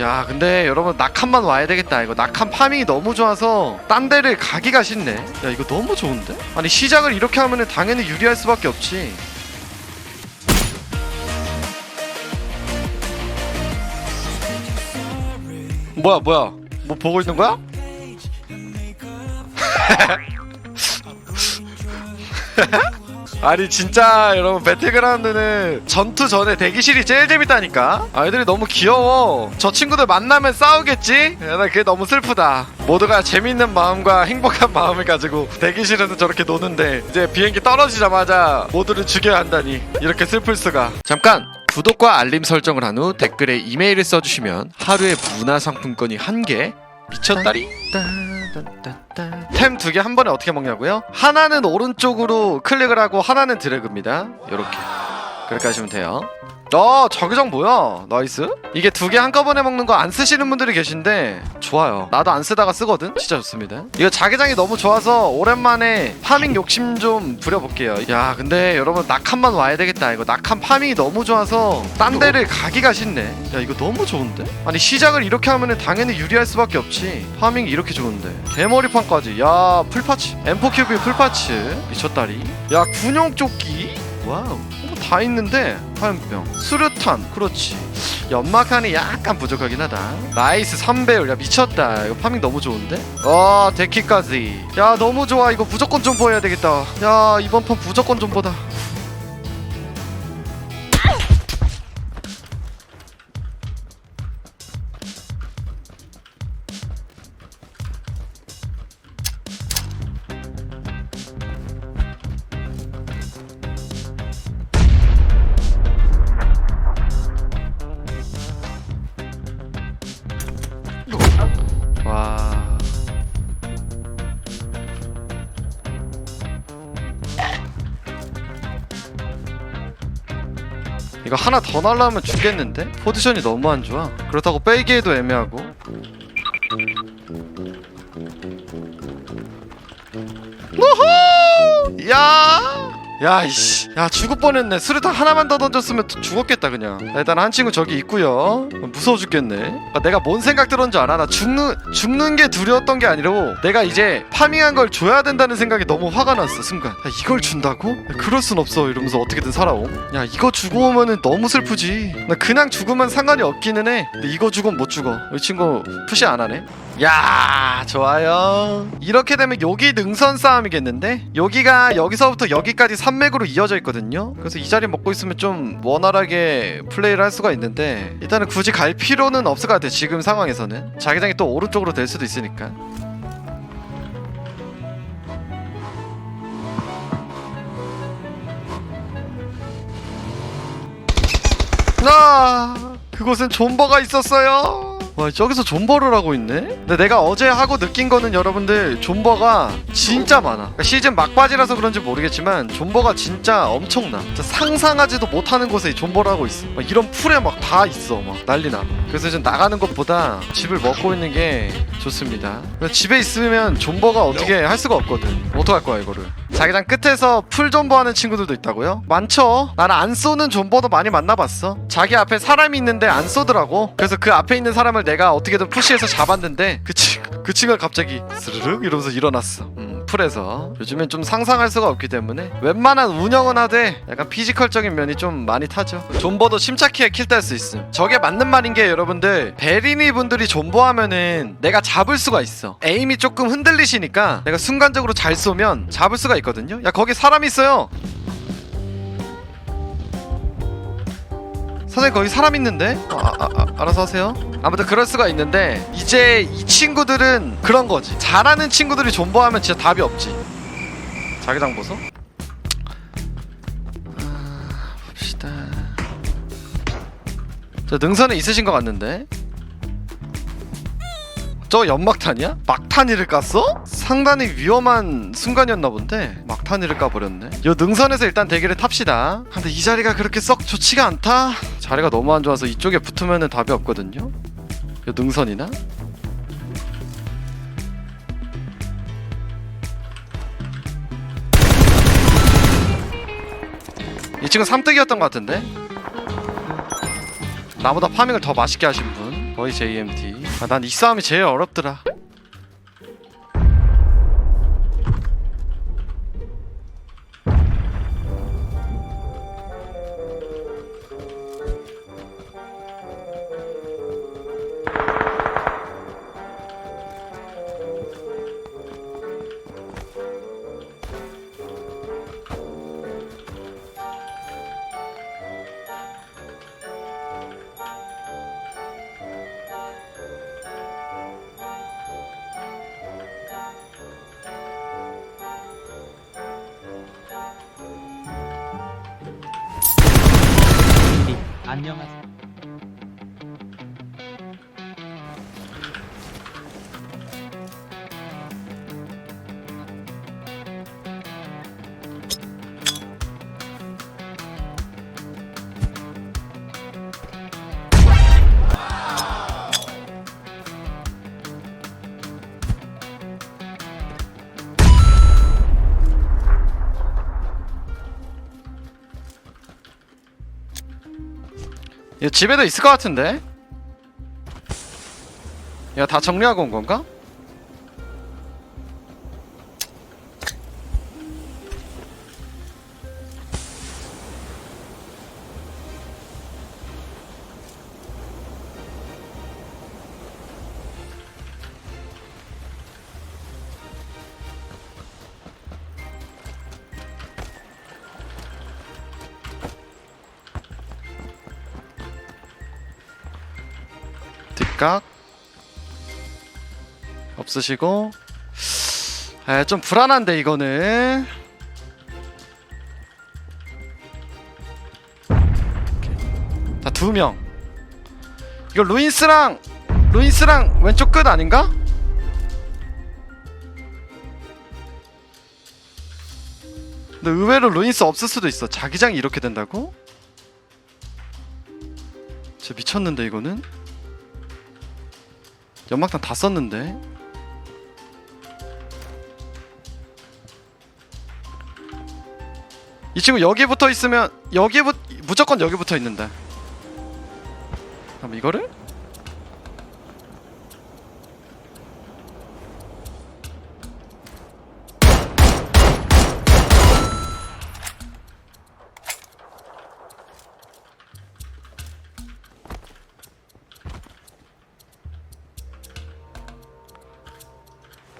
야 근데 여러분 낙함만 와야 되겠다 이거 낙함 파밍이 너무 좋아서 딴 데를 가기가 싫네 야 이거 너무 좋은데? 아니 시작을 이렇게 하면은 당연히 유리할 수밖에 없지 뭐야 뭐야 뭐 보고 있는 거야? 아니 진짜 여러분 배틀그라운드는 전투 전에 대기실이 제일 재밌다니까? 아이들이 너무 귀여워. 저 친구들 만나면 싸우겠지? 야, 나 그게 너무 슬프다. 모두가 재밌는 마음과 행복한 마음을 가지고 대기실에서 저렇게 노는데 이제 비행기 떨어지자마자 모두를 죽여야 한다니 이렇게 슬플 수가. 잠깐! 구독과 알림 설정을 한 후 댓글에 이메일을 써주시면 하루에 문화 상품권이 한 개 미쳤다리 템 두 개 한 번에 어떻게 먹냐고요? 하나는 오른쪽으로 클릭을 하고 하나는 드래그입니다 요렇게 그렇게 하시면 돼요. 어 자기장 뭐야? 나이스. 이게 두 개 한꺼번에 먹는 거 안 쓰시는 분들이 계신데 좋아요. 나도 안 쓰다가 쓰거든? 진짜 좋습니다. 이거 자기장이 너무 좋아서 오랜만에 파밍 욕심 좀 부려볼게요. 야 근데 여러분 낙함만 와야 되겠다. 이거 낙함 파밍이 너무 좋아서 딴 데를 가기가 싫네. 야 이거 너무 좋은데? 아니 시작을 이렇게 하면은 당연히 유리할 수밖에 없지. 파밍이 이렇게 좋은데. 개머리판까지. 야 풀파츠. M4 큐브 풀파츠. 미쳤다리. 야 군용 조끼? 와우. 어, 다 있는데 화염병 수류탄. 그렇지. 연막탄이 약간 부족하긴 하다. 나이스 3배율. 야 미쳤다. 이거 파밍 너무 좋은데? 어 데키까지. 야 너무 좋아. 이거 무조건 좀 보여야 되겠다. 야 이번 판 무조건 좀 보다 이거 하나 더 날라면 죽겠는데? 포지션이 너무 안 좋아 그렇다고 빼기에도 애매하고 우후! 야! 야 이씨 야 죽을 뻔했네. 수류탄 하나만 더 던졌으면 또 죽었겠다 그냥. 야, 일단 한 친구 저기 있고요. 무서워 죽겠네. 아, 내가 뭔 생각 들었는 줄 알아? 나 죽는 죽는 게 두려웠던 게 아니고 내가 이제 파밍한 걸 줘야 된다는 생각이 너무 화가 났어 순간. 야, 이걸 준다고? 야, 그럴 순 없어 이러면서 어떻게든 살아옴. 야 이거 주고 오면은 너무 슬프지. 나 그냥 죽으면 상관이 없기는 해. 근데 이거 주고는 못 죽어. 이 친구 푸시 안 하네. 야 좋아요. 이렇게 되면 여기 능선 싸움이겠는데? 여기가 여기서부터 여기까지 산맥으로 이어져 있거든요 그래서 이 자리 먹고 있으면 좀 원활하게 플레이를 할 수가 있는데 일단은 굳이 갈 필요는 없을 것 같아 지금 상황에서는. 자기장이 또 오른쪽으로 될 수도 있으니까. 아 그곳엔 존버가 있었어요 와 저기서 존버를 하고 있네? 근데 내가 어제 하고 느낀 거는 여러분들 존버가 진짜 많아. 그러니까 시즌 막바지라서 그런지 모르겠지만 존버가 진짜 엄청나. 진짜 상상하지도 못하는 곳에 이 존버를 하고 있어. 막 이런 풀에 막 다 있어 막 난리나. 그래서 좀 나가는 것보다 집을 먹고 있는 게 좋습니다. 집에 있으면 존버가 어떻게 할 수가 없거든. 어떡할 거야 이거를 자기장 끝에서 풀 존버하는 친구들도 있다고요? 많죠? 나는 안 쏘는 존버도 많이 만나봤어. 자기 앞에 사람이 있는데 안 쏘더라고. 그래서 그 앞에 있는 사람을 내가 어떻게든 푸시해서 잡았는데 그, 친, 그 친구가 갑자기 스르륵 이러면서 일어났어. 음, 풀에서 요즘엔 좀 상상할 수가 없기 때문에 웬만한 운영은 하되 약간 피지컬적인 면이 좀 많이 타죠. 존버도 침착해 킬딸 수 있음. 저게 맞는 말인 게 여러분들 베리니 분들이 존버하면은 내가 잡을 수가 있어. 에임이 조금 흔들리시니까 내가 순간적으로 잘 쏘면 잡을 수가 있거든요. 야 거기 사람 있어요 사장님 거기 사람 있는데? 어, 아, 아, 아, 알아서 하세요. 아무튼 그럴 수가 있는데 이제 이 친구들은 그런 거지. 잘하는 친구들이 존버하면 진짜 답이 없지. 자기장 보소. 아, 봅시다. 저 능선에 있으신 것 같는데? 저 연막탄이야? 막탄이를 깠어? 상당히 위험한 순간이었나 본데? 막탄이를 까버렸네. 요 능선에서 일단 대기를 탑시다. 근데 이 자리가 그렇게 썩 좋지가 않다 자리가 너무 안 좋아서 이쪽에 붙으면 답이 없거든요? 요 능선이나? 이 친구 삼뜨기였던 것 같은데? 나보다 파밍을 더 맛있게 하신 분 거의 JMT 아, 난 이 싸움이 제일 어렵더라 안녕하세요. 얘 집에도 있을 것 같은데 얘가 다 정리하고 온 건가? 뒷각 없으시고 에, 좀 불안한데 이거는 자 두 명 이거 루인스랑 루인스랑 왼쪽 끝 아닌가? 근데 의외로 루인스 없을 수도 있어 자기장이 이렇게 된다고? 진짜 미쳤는데 이거는? 연막탄 다 썼는데? 이 친구 여기 붙어 있으면 여기 붙 무조건 여기 붙어 있는데. 그럼 이거를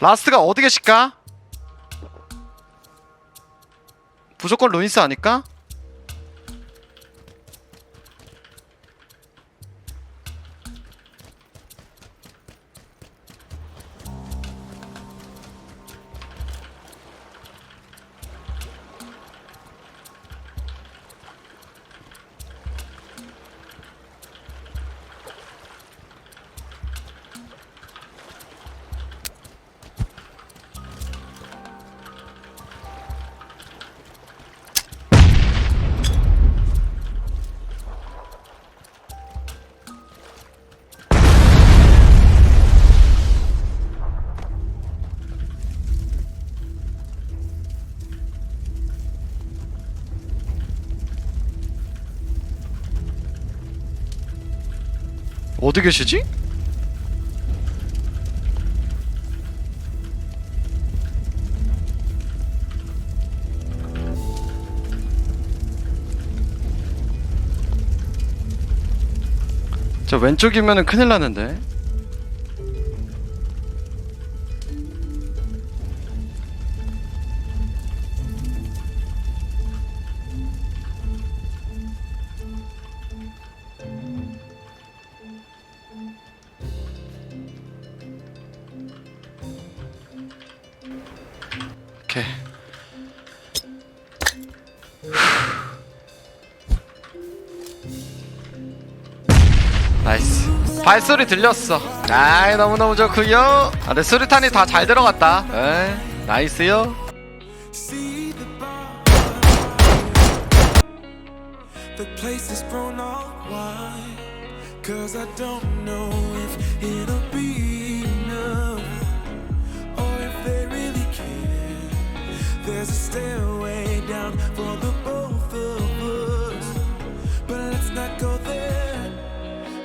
라스트가 어디 계실까? 무조건 루인스 아닐까? 어디 계시지? 저 왼쪽이면은 큰일 나는데. 나이스. 발소리 들렸어. 아이 너무너무 좋구요. 아, 내 수류탄이 다 잘 들어갔다. 에이, 나이스요. There's a stairway But let's not go there.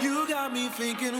You got me thinking,